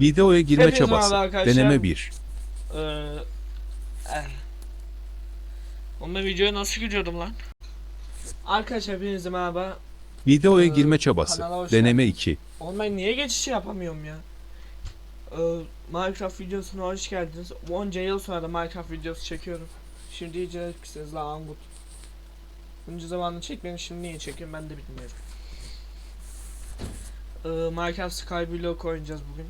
Videoya girme Hepinize çabası. merhaba arkadaşlar. Deneme 1. Ee, eh. Videoya nasıl giriyordum lan? Arkadaşlar hepinize merhaba. Videoya Ee, girme çabası. kanala hoş Deneme 2. Oğlum ben niye geçiş yapamıyorum ya? Ee, Minecraft videosuna hoş geldiniz. Onca yıl sonra da Minecraft videosu çekiyorum. Şimdi ki siz la Angut. Bunca zamanını çekmedim şimdi niye çekiyorum ben de bilmiyorum. Ee, Minecraft Skyblock oynayacağız bugün.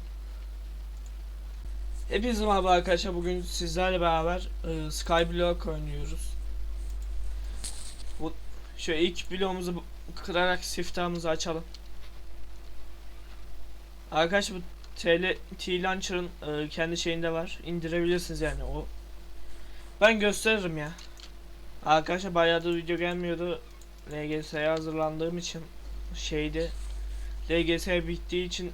Hepinize merhaba arkadaşlar bugün sizlerle beraber e, Skyblock oynuyoruz. Bu şu ilk bloğumuzu kırarak siftahımızı açalım. Arkadaşlar bu TL T-Launcher'ın e, kendi şeyinde var. İndirebilirsiniz yani o. Ben gösteririm ya. Arkadaşlar bayağıdır video gelmiyordu. LGS'ye hazırlandığım için şeydi. LGS bittiği için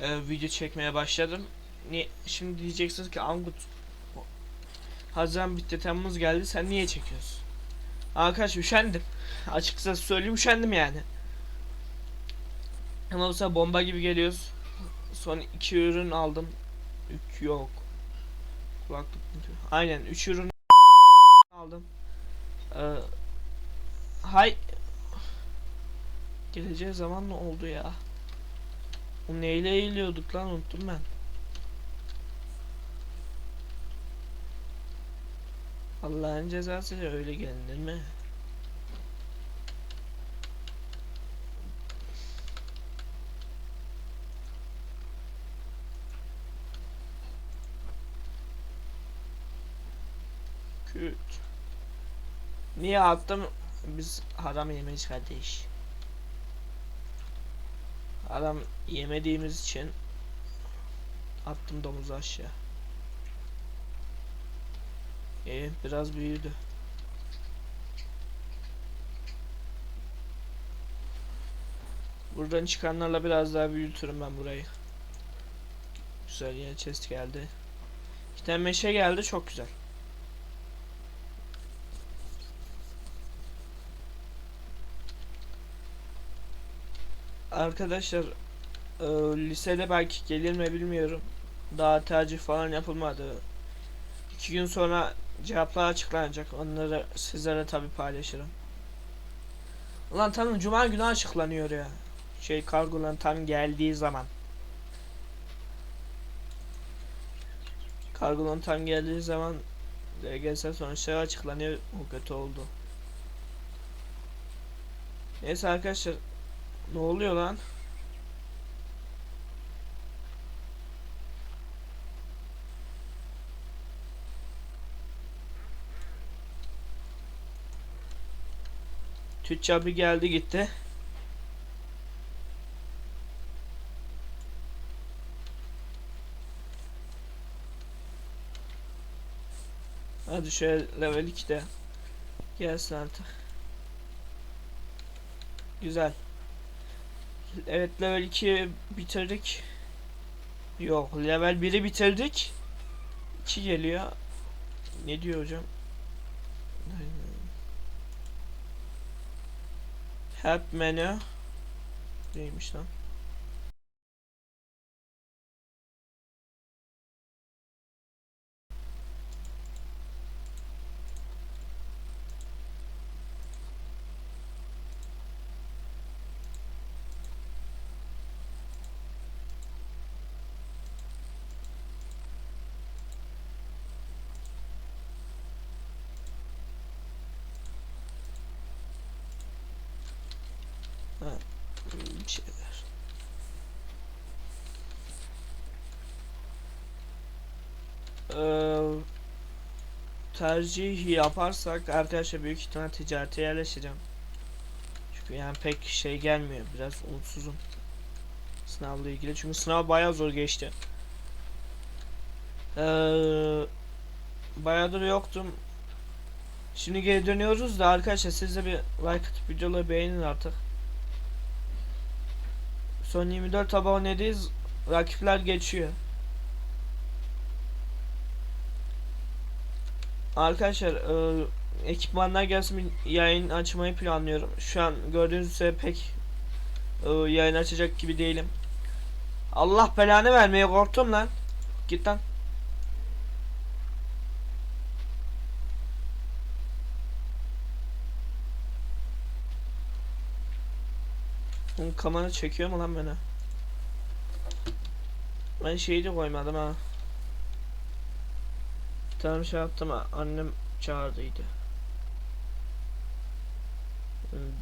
e, video çekmeye başladım. Niye, şimdi diyeceksiniz ki Angut Haziran bitti Temmuz geldi sen niye çekiyorsun? Arkadaş üşendim. Açıkçası söyleyeyim üşendim yani. Ama bu sefer bomba gibi geliyoruz. Son iki ürün aldım. Üç yok. Kulaklık? Aynen üç ürün aldım. Ee, hay Geleceği zaman ne oldu ya? O neyle eğiliyorduk lan unuttum ben. Allah'ın cezası öyle gelinir mi? Küt. Niye attım? Biz haram yemeyiz kardeş. Haram yemediğimiz için attım domuzu aşağı. İyi biraz büyüdü. Buradan çıkanlarla biraz daha büyütürüm ben burayı. Güzel yine chest geldi. İki tane meşe geldi çok güzel. Arkadaşlar e, lisede belki gelir mi bilmiyorum. Daha tercih falan yapılmadı. İki gün sonra cevaplar açıklanacak. Onları sizlere tabi paylaşırım. Ulan tamam cuma günü açıklanıyor ya. Şey kargoların tam geldiği zaman. Kargoların tam geldiği zaman LGS sonuçları açıklanıyor. O kötü oldu. Neyse arkadaşlar. Ne oluyor lan? Tüccar bir geldi gitti. Hadi şöyle level 2'de gelsin artık. Güzel. Evet level 2 bitirdik. Yok level 1'i bitirdik. 2 geliyor. Ne diyor hocam? Help menü neymiş lan? Bir şeyler. Ee, tercih yaparsak arkadaşlar büyük ihtimal ticarete yerleşeceğim. Çünkü yani pek şey gelmiyor. Biraz umutsuzum. Sınavla ilgili. Çünkü sınav bayağı zor geçti. Ee, bayağıdır yoktum. Şimdi geri dönüyoruz da arkadaşlar siz de bir like atıp videoları beğenin artık. Son 24 abonedeyiz. Rakipler geçiyor. Arkadaşlar e, ekipmanlar gelsin yayın açmayı planlıyorum. Şu an gördüğünüz üzere pek e, yayın açacak gibi değilim. Allah belanı vermeye korktum lan. Git lan. Kamera çekiyor mu lan beni? Ben şeyi de koymadım ha. Tamam şey yaptım. Annem çağırdıydı.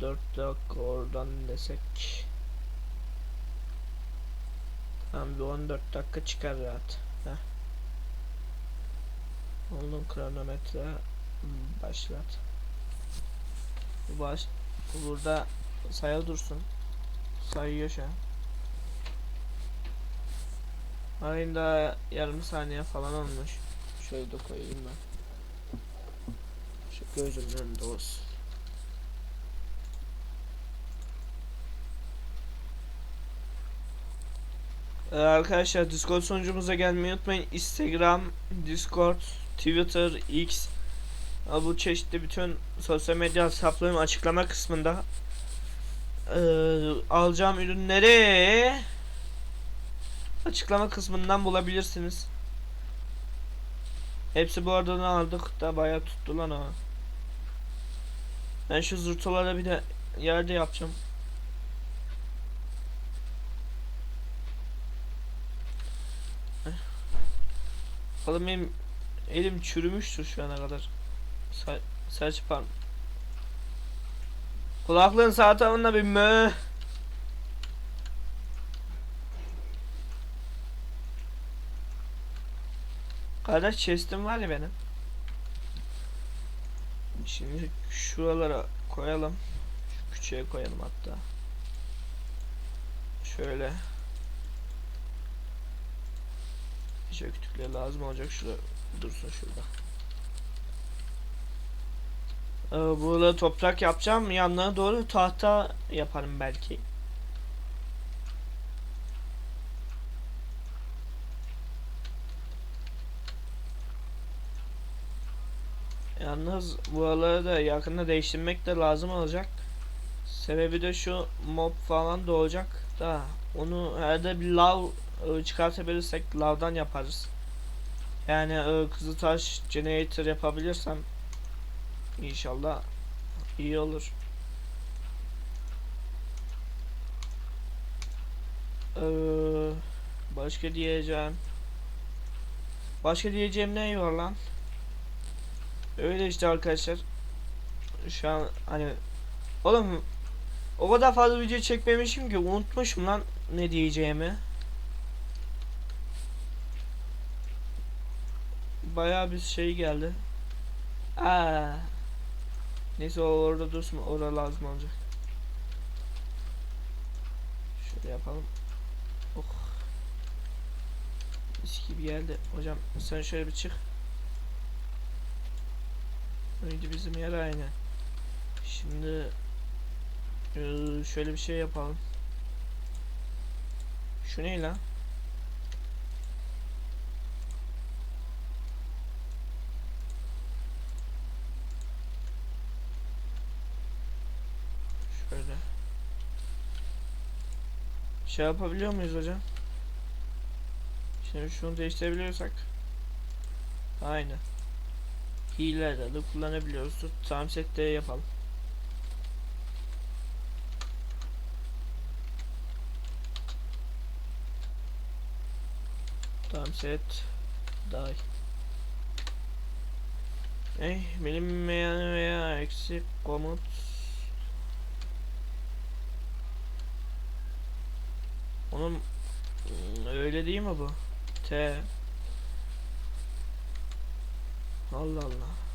4 dakika oradan desek. Tamam bir 14 dakika çıkar rahat. Heh. Oğlum kronometre başlat. Baş bu burada sayı dursun. Sayıyor şu an. Ayında yarım saniye falan olmuş. Şöyle de koyayım ben. Şu gözümün önünde olsun. Ee, arkadaşlar Discord sonucumuza gelmeyi unutmayın. Instagram, Discord, Twitter, X bu çeşitli bütün sosyal medya hesaplarım açıklama kısmında. Ee, alacağım ürünleri açıklama kısmından bulabilirsiniz. Hepsi bu aradan aldık da bayağı tuttu lan o. Ben şu zırtolara bir de yerde yapacağım. Oğlum benim elim çürümüştür şu ana kadar. Sa saç parm. Kulaklığın sağ tarafında bir mö. Kardeş chest'im var ya benim. Şimdi şuralara koyalım. Şu küçüğe koyalım hatta. Şöyle. Kütükler lazım olacak. Şurada dursun şurada. Ee, burada toprak yapacağım. Yanlarına doğru tahta yaparım belki. Yalnız buraları da yakında değiştirmek de lazım olacak. Sebebi de şu mob falan doğacak da onu herhalde bir lav e, çıkartabilirsek lavdan yaparız. Yani e, Kızıltaş generator yapabilirsem inşallah iyi olur. Ee, başka diyeceğim. Başka diyeceğim ne var lan? Öyle işte arkadaşlar. Şu an hani oğlum o kadar fazla video çekmemişim ki unutmuşum lan ne diyeceğimi. Bayağı bir şey geldi. Aa. Neyse o orada dursun. Orada lazım olacak. Şöyle yapalım. Oh. Mis gibi geldi. Hocam sen şöyle bir çık. Neydi bizim yer aynı. Şimdi eee, şöyle bir şey yapalım. Şu ne lan? Şöyle. Şey yapabiliyor muyuz hocam? Şimdi şunu değiştirebiliyorsak. Aynen. Hilelerde de kullanabiliyoruz. Tut, Tam sette yapalım. Tam set day. Ey bilinmeyen veya eksik komut Onun Hmm, öyle değil mi bu? T Allah Allah.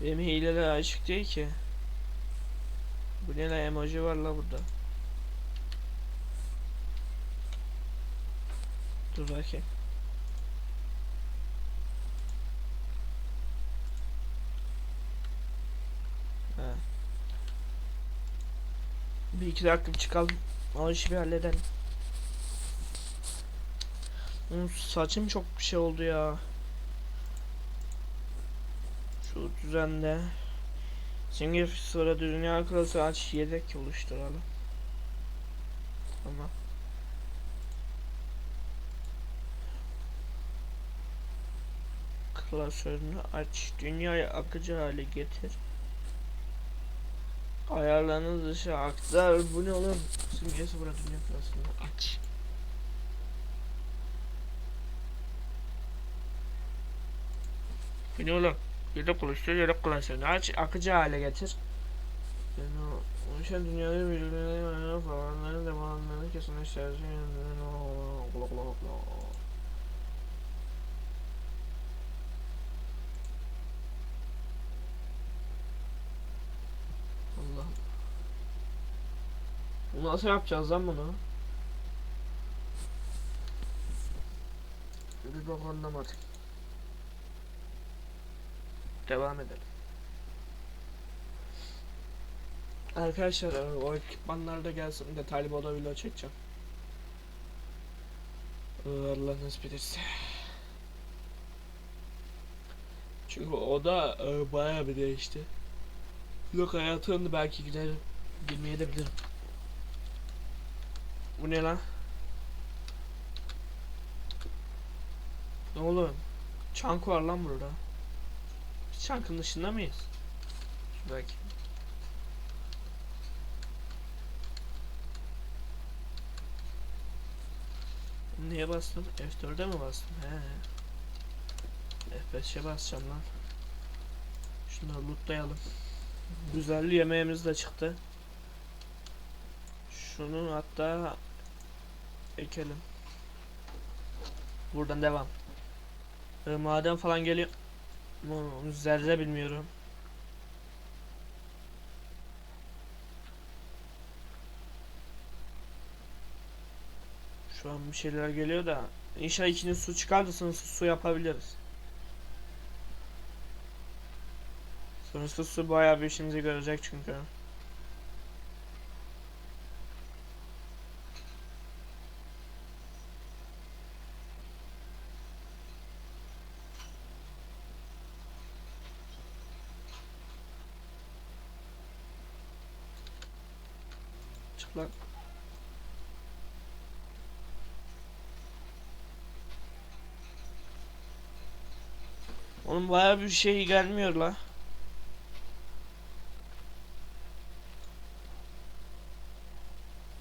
Benim hileler açık değil ki. Bu ne lan emoji var la burada. Dur bakayım. Ha. Bir iki dakika çıkalım. O işi bir halledelim. Saçım çok bir şey oldu ya. Şu düzende. Simge sonra dünya klası aç yedek oluşturalım. Tamam. Klasörünü aç. Dünyayı akıcı hale getir. Ayarlarını dışı aktar. Bu ne oğlum? Simgesi bırak dünya klasını aç. Bu ne oğlum? Yedek oluştur, yedek klasörünü aç. Akıcı hale getir. Yani o oluşan dünyada birbirine falanların zamanlarını kesinleştirecek. Kula kula kula. Allah. Bu nasıl yapacağız lan bunu? Bir bak anlamadım. Devam edelim. Arkadaşlar e, o ekipmanlar da gelsin detaylı bir oda video çekeceğim. Allah nasip ederse. Çünkü oda e, bayağı bir değişti. Yok hayatımda belki giderim. Girmeye de bilirim. Bu ne lan? Ne oğlum? Çank var lan burada. Biz çankın dışında mıyız? Şu belki. Neye bastım? F4'e mi bastım? He. F5'e basacağım lan. Şunları lootlayalım. Güzel yemeğimiz de çıktı. Şunu hatta ekelim. Buradan devam. Ee, maden falan geliyor. Zerre bilmiyorum. Şu an bir şeyler geliyor da İnşallah içine su çıkarsa sınırsız su yapabiliriz. Sınırsız su bayağı bir işimizi görecek çünkü. Çık lan. Onun bayağı bir şey gelmiyor la.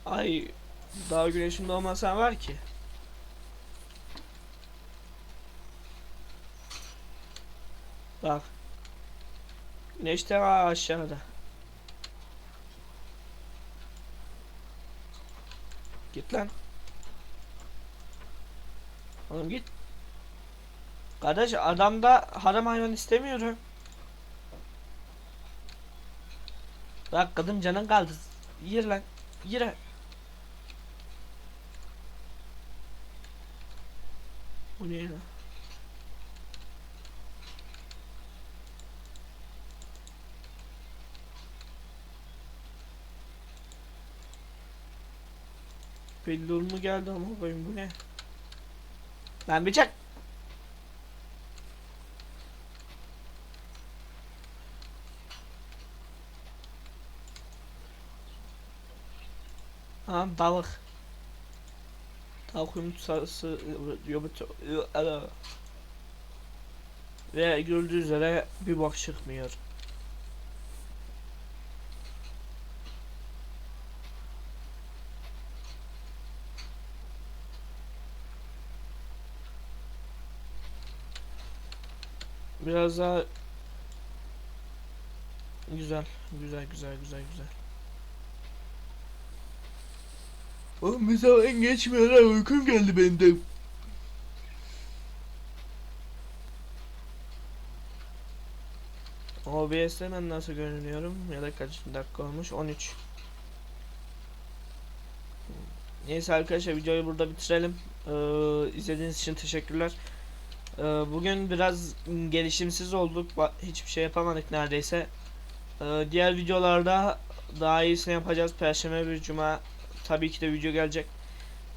Ay daha güneşin doğmasan var ki. Bak. Güneş de aşağıda. Git lan. Oğlum git. Kardeş adamda haram hayvan istemiyorum. Bak kadın canın kaldı. Yir lan. Yir. Bu ne lan? Belli mu geldi ama koyun bu ne? Lan bir Ha balık. Tavuk yumurtası yumurta ve gördüğü üzere bir bak çıkmıyor. Biraz daha güzel, güzel, güzel, güzel, güzel. Oğlum bir zaman geçmiyor ha uykum geldi benim de. OBS'te ben nasıl görünüyorum? Ya da kaç dakika olmuş? 13 Neyse arkadaşlar videoyu burada bitirelim. Ee, izlediğiniz için teşekkürler. Ee, Bugün biraz gelişimsiz olduk. Hiçbir şey yapamadık neredeyse. Ee, Diğer videolarda daha iyisini yapacağız. Perşembe bir cuma tabii ki de video gelecek.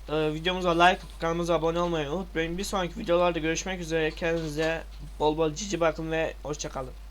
Ee, videomuza like, kanalımıza abone olmayı unutmayın. Bir sonraki videolarda görüşmek üzere. Kendinize bol bol cici bakın ve hoşçakalın.